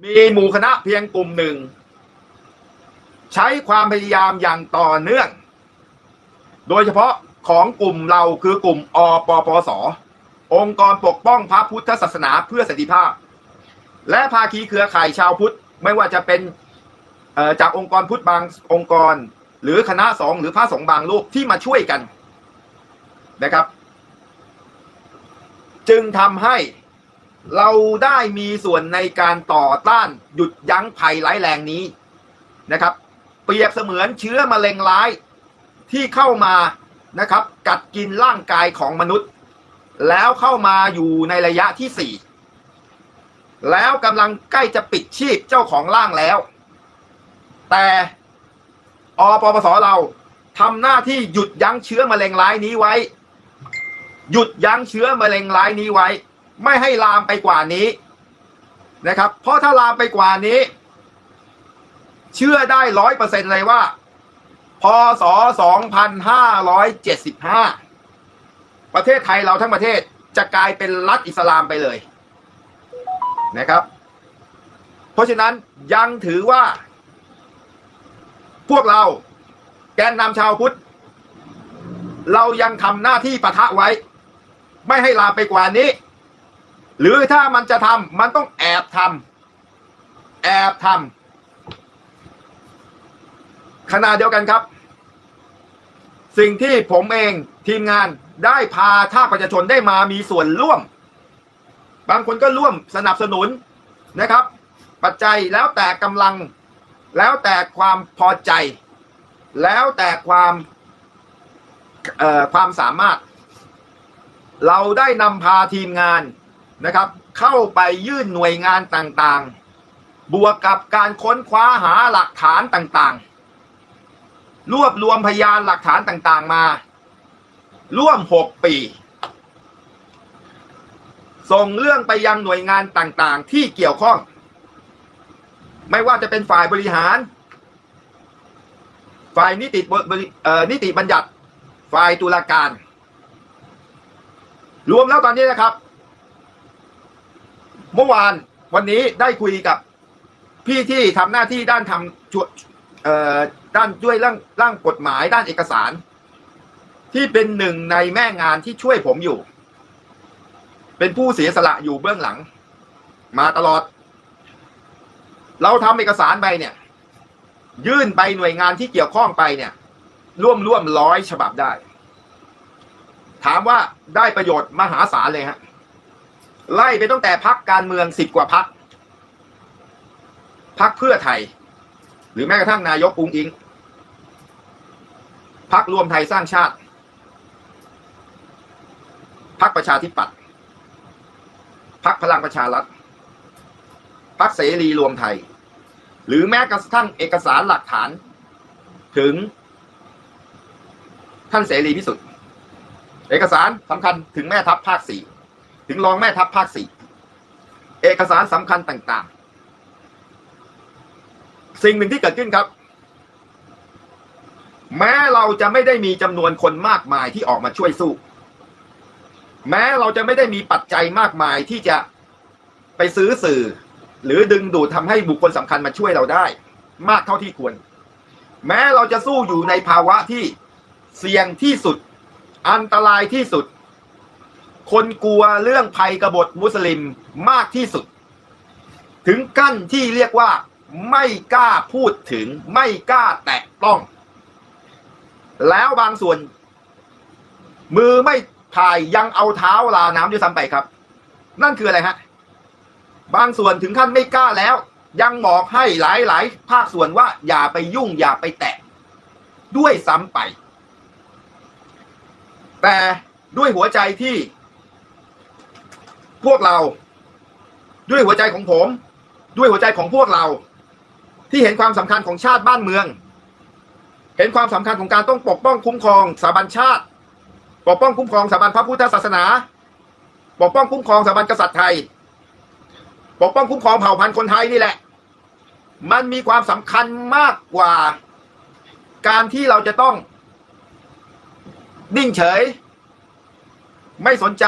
มีหมู่คณะเพียงกลุ่มหนึ่ง ใช้ความพยายามอย่างต่อเนื่อง โดยเฉพาะของกลุ่มเราคือกลุ่มอปปส องค์กรปกป้องพระพุทธศาสนาเพื่อสันติภาพ และภาคีเครือข่ายชาวพุทธไม่ว่าจะเป็นจากองค์กรพุทธบางองค์กร หรือคณะสองหรือพระสงฆ์บางรูปที่มาช่วยกันนะครับ จึงทำให้ เราได้มีส่วนในการต่อต้านหยุดยั้งภัยร้ายแรงนี้นะครับ เปรียบเสมือนเชื้อมะเร็งร้ายที่เข้ามานะครับ กัดกินร่างกายของมนุษย์ แล้วเข้ามาอยู่ในระยะที่สี่แล้วกำลังใกล้จะปิดชีพเจ้าของร่างแล้ว แต่อปปสเราทำหน้าที่หยุดยั้งเชื้อมะเร็งร้ายนี้ไว้ หยุดยั้งเชื้อมะเร็งร้ายนี้ไว้ ไม่ให้ลามไปกว่านี้นะครับ เพราะถ้าลามไปกว่านี้ เชื่อได้ร้อยเปอร์เซ็นเลยว่า พศสองพันห้าร้อยเจ็ดสิบห้าประเทศไทยเราทั้งประเทศจะกลายเป็นรัฐอิสลามไปเลยนะครับ เพราะฉะนั้นยังถือว่า พวกเราแกนนำชาวพุทธ เรายังทำหน้าที่ปะทะไว้ ไม่ให้ลามไปกว่านี้ หรือถ้ามันจะทำมันต้องแอบทำแอบทำขณะเดียวกันครับ สิ่งที่ผมเองทีมงานได้พาท่าประชาชนได้มามีส่วนร่วม บางคนก็ร่วมสนับสนุนนะครับ ปัจจัยแล้วแต่กำลัง แล้วแต่ความพอใจ แล้วแต่ความความสามารถ เราได้นำพาทีมงาน นะครับ เข้าไปยื่นหน่วยงานต่างๆ บวกกับการค้นคว้าหาหลักฐานต่างๆ รวบรวมพยานหลักฐานต่างๆมา ร่วมหกปี ส่งเรื่องไปยังหน่วยงานต่างๆ ที่เกี่ยวข้อง ไม่ว่าจะเป็นฝ่ายบริหาร ฝ่ายนิติบริเอ่อนิติบัญญัติ ฝ่ายตุลาการ รวมแล้วตอนนี้นะครับ เมื่อวานวันนี้ได้คุยกับพี่ที่ทำหน้าที่ด้านทำช่วยเอ่อด้านด้วยร่างร่างกฎหมายด้านเอกสาร ที่เป็นหนึ่งในแม่งานที่ช่วยผมอยู่ เป็นผู้เสียสละอยู่เบื้องหลัง มาตลอด เราทำเอกสารไปเนี่ย ยื่นไปหน่วยงานที่เกี่ยวข้องไปเนี่ย ร่วมร่วมร้อยฉบับได้ ถามว่าได้ประโยชน์มหาศาลเลยฮะ ไล่ไปตั้งแต่พักการเมืองสิบกว่าพักพักเพื่อไทย หรือแม้กระทั่งนายกปุงอิงพักรวมไทยสร้างชาติพักประชาธิปัตย์พักพลังประชารัฐพักเสรีรวมไทย หรือแม้กระทั่งเอกสารหลักฐาน ถึง ท่านเสรีพิสุทธิ์เอกสารสำคัญถึงแม่ทัพภาคสี่ ถึงรองแม่ทัพภาคสี่เอกสารสำคัญต่างๆ สิ่งหนึ่งที่เกิดขึ้นครับ แม้เราจะไม่ได้มีจำนวนคนมากมายที่ออกมาช่วยสู้ แม้เราจะไม่ได้มีปัจจัยมากมายที่จะไปซื้อสื่อ หรือดึงดูดทำให้บุคคลสำคัญมาช่วยเราได้ มากเท่าที่ควร แม้เราจะสู้อยู่ในภาวะที่เสี่ยงที่สุด อันตรายที่สุด คนกลัวเรื่องภัยกบฏมุสลิมมากที่สุด ถึงกั้นที่เรียกว่าไม่กล้าพูดถึงไม่กล้าแตะต้อง แล้วบางส่วน มือไม่พายยังเอาเท้าลาน้ำด้วยซ้ำไปครับ นั่นคืออะไรฮะ บางส่วนถึงขั้นไม่กล้าแล้ว ยังบอกให้หลายหลายๆภาคส่วนว่าอย่าไปยุ่งอย่าไปแตะ ด้วยซ้ำไป แต่ด้วยหัวใจที่ พวกเรา ด้วยหัวใจของผม ด้วยหัวใจของพวกเรา ที่เห็นความสำคัญของชาติบ้านเมือง เห็นความสำคัญของการต้องปกป้องคุ้มครองสถาบันชาติ ปกป้องคุ้มครองสถาบันพระพุทธศาสนา ปกป้องคุ้มครองสถาบันกษัตริย์ไทย ปกป้องคุ้มครองเผ่าพันธุ์คนไทยนี่แหละ มันมีความสำคัญมากกว่า การที่เราจะต้อง นิ่งเฉย ไม่สนใจ